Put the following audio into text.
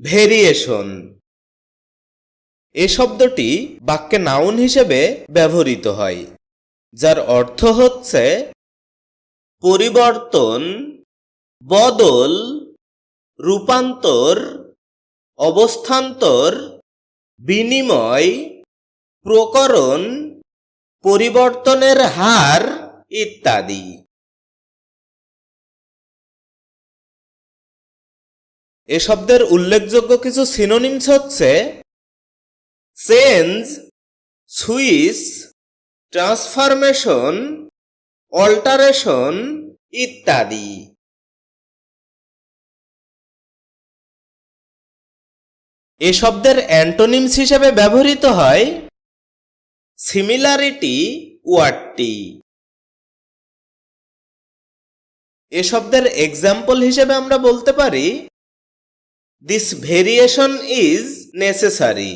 Variation. এ শব্দটি বাক্যে noun হিসেবে ব্যবহৃত হয়, যার অর্থ হচ্ছে পরিবর্তন, বদল, রূপান্তর, অবস্থান্তর, বিনিময়, প্রকরণ, পরিবর্তনের হার ইত্যাদি। এ শব্দের উল্লেখযোগ্য কিছু সিনোনিমস হচ্ছে চেঞ্জ সুইচ ট্রান্সফরমেশন অল্টারেশন ইত্যাদি। এ শব্দের অ্যান্টোনিমস হিসেবে ব্যবহৃত হয় সিমিলারিটি ওয়ার্ডটি। এ শব্দের এক্সাম্পল হিসেবে আমরা বলতে পারি দিস ভেরিয়েশন ইজ নেসেসারি